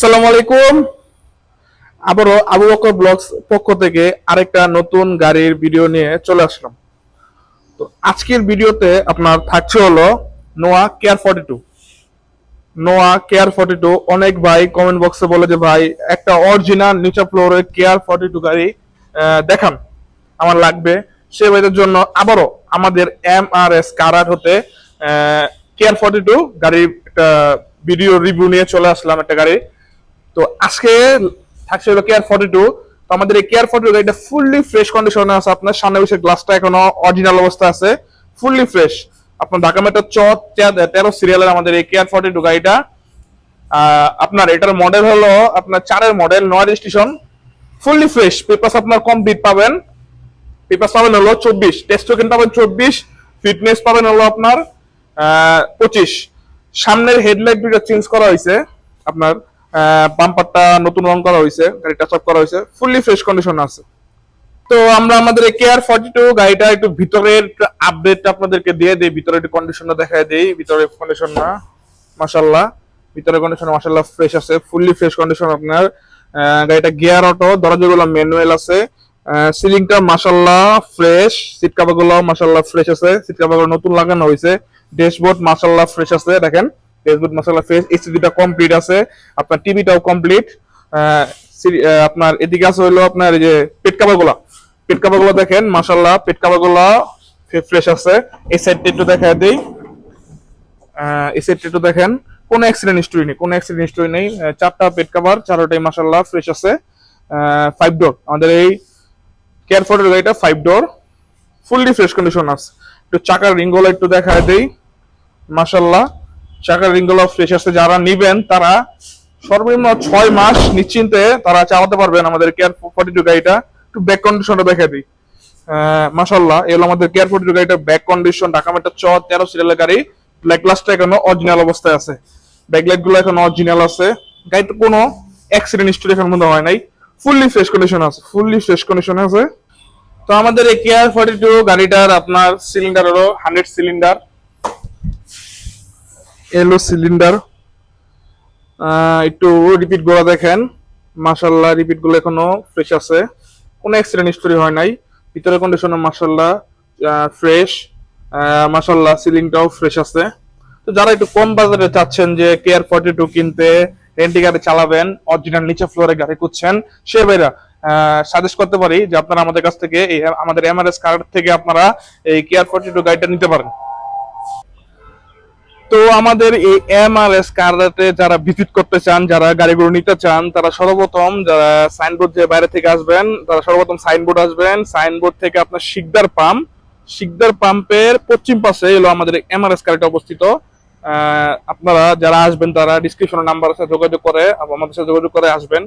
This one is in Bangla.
আসসালামু আলাইকুম আবারও আবু বকর ব্লগস পক্ষ থেকে আরেকটা নতুন গাড়ির ভিডিও নিয়ে চলে আসলাম। তো আজকের ভিডিওতে আপনার থাকছে হলো Noah K R forty two Noah K R forty two অনেক ভাই কমেন্ট বক্সে বলে যে, ভাই, একটা অরিজিনাল নিচা ফ্লোরের কেয়ার ফর্টি টু গাড়ি দেখান। আমার লাগবে। সে ভাইদের জন্য আবারও আমাদের এম আর এস কারার হতে কেয়ার ফর্টি টু গাড়ির একটা ভিডিও রিভিউ নিয়ে চলে আসলাম একটা গাড়ি। তো আজকে থাকছে হলো কেয়ার ফর্টি টু তো আমাদের এই কেয়ার ফর্টি টু গাড়িটা ফুললি ফ্রেশ কন্ডিশনে আছে। আপনার সামনে বসে গ্লাসটা এখনও অরিজিনাল অবস্থা আছে। ফুললি ফ্রেশ আপনার ঢাকা মেট্রো চ, তেরো সিরিয়ালের আমাদের এই কেয়ার ফর্টি টু গাড়িটা আপনার এটার মডেল হলো আপনার চারের মডেল নয় রেজিস্ট্রেশন ফুললি ফ্রেশ পেপার আপনার কমপ্লিট পাবেন। পেপার পাবেন হলো চব্বিশ। টেস্ট টোকেন পাবেন চব্বিশ। ফিটনেস পাবেন হলো আপনার পঁচিশ। সামনের হেডলাইট দুটো চেঞ্জ করা হয়েছে। আপনার বাম্পারটা নতুন রং করা হয়েছে, গাড়িটা সব করা হয়েছে ফুললি ফ্রেশ কন্ডিশন আছে। তো আমরা আমাদের কেয়ার ফর্টি টু গাড়িটা একটু ভিতরের আপডেট আপনাদেরকে দিয়ে দিই, ভিতরে একটু কন্ডিশনটা দেখায় দিই ভিতরে কন্ডিশন না মাসাল্লাহ ভিতরে কন্ডিশন মাসাল্লাহ ফ্রেশ আছে ফুললি ফ্রেশ কন্ডিশন আপনার। গাড়িটা গিয়ার অটো দরজাগুলো ম্যানুয়াল আছে। সিলিংটা মাসাল্লাহ ফ্রেশ সিট কাভারগুলো মাসাল্লাহ ফ্রেশ আছে। সিট কাভারগুলো নতুন লাগানো হয়েছে। ড্যাশবোর্ড মাসাল্লাহ ফ্রেশ আছে, দেখেন। ড্যাশবোর্ড মাসাল্লাহ ফ্রেশ এসিডিটা কমপ্লিট আছে, আপনার টিভিটাও কমপ্লিট আপনার এদিকে আছে হইল আপনার এই যে পেট কাভারগুলা পেট কাভারগুলো দেখেন মাসাল্লাহ পেট কাভারগুলো ফ্রেশ আছে। এই সাইডটা একটু দেখা দিই। এই সেটটা একটু দেখেন, কোনো অ্যাক্সিডেন্ট হিস্টরি নেই, কোনো অ্যাক্সিডেন্ট হিস্টরি নেই। চারটা পেট কাভার চারোটাই মাসাল্লাহ ফ্রেশ আছে। ফাইভ ডোর আমাদের এই কেয়ার ফোর্টের গাড়িটা five door fully fresh condition আছে। একটু চাকার রিঙ্গগুলো একটু দেখায় দেই মাসাল্লাহ চাকার রিঙ্গগুলো ফ্রেশ আছে যারা নিবেন, তারা সর্বনিম্ন ছয় মাস নিশ্চিন্তে তারা চালাতে পারবেন আমাদের কেয়ার ফোর্টি টু গাড়িটা। একটু ব্যাক কন্ডিশনটা দেখা দিই। মাসাল্লাহ এগুলো আমাদের কেয়ার ফোর্টি টু গাড়িটা ব্যাক কন্ডিশন ঢাকা মেট্রো চ তেরো সিরিয়ালের গাড়ি। ব্ল্যাক গ্লাসটা এখনও অরিজিনাল অবস্থায় আছে। ব্যাকলাইটগুলো এখন অরিজিনাল আছে। গাড়িতে কোনো অ্যাক্সিডেন্ট হিস্টরি এখন মধ্যে হয় নাই। ফুললি ফ্রেশ কন্ডিশন আছে ফুললি ফ্রেশ কন্ডিশন আছে। তো আমাদের এই কেয়ার ফর্টি টু গাড়িটার আপনার সিলিন্ডার হলো হান্ড্রেড সিলিন্ডার এলো সিলিন্ডার একটু রিপিটগুলো দেখেন। মাসাল্লাহ রিপিটগুলো এখনও ফ্রেশ আছে। কোনো অ্যাক্সিডেন্ট হিস্টোরি হয় নাই। ভিতরে কন্ডিশনে মাসাল্লাহ ফ্রেশ মাসাল্লাহ সিলিংটাও ফ্রেশ আছে। তো যারা একটু কম বাজারে চাচ্ছেন যে কেয়ার ফর্টি টু কিনতে রেন্টি গাড়ি চালাবেন অরিজিনাল নিচে ফ্লোরে গাড়ি খুঁজছেন, সে ভাইরা সাজেস্ট করতে পারি যে আপনারা আমাদের কাছ থেকে এই, আমাদের এমআরএস কার্ড থেকে আপনারা এই কেয়ার ফর্টি টু গাড়িটা নিতে পারেন। তো আমাদের এই এম আর এস কার্ডে যারা ভিজিট করতে চান, যারা গাড়িগুলো নিতে চান, তারা সর্বপ্রথম যারা সাইনবোর্ড যে বাইরে থেকে আসবেন, তারা সর্বপ্রথম সাইনবোর্ড আসবেন। সাইনবোর্ড থেকে আপনার শিকদার পাম্প শিকদার পাম্পের পশ্চিম পাশে এলো আমাদের এম আর এস কার্ডটা অবস্থিত। আপনারা যারা আসবেন, তারা ডিসক্রিপশনের নাম্বার আছে, যোগাযোগ করে আমাদের সাথে যোগাযোগ করে আসবেন।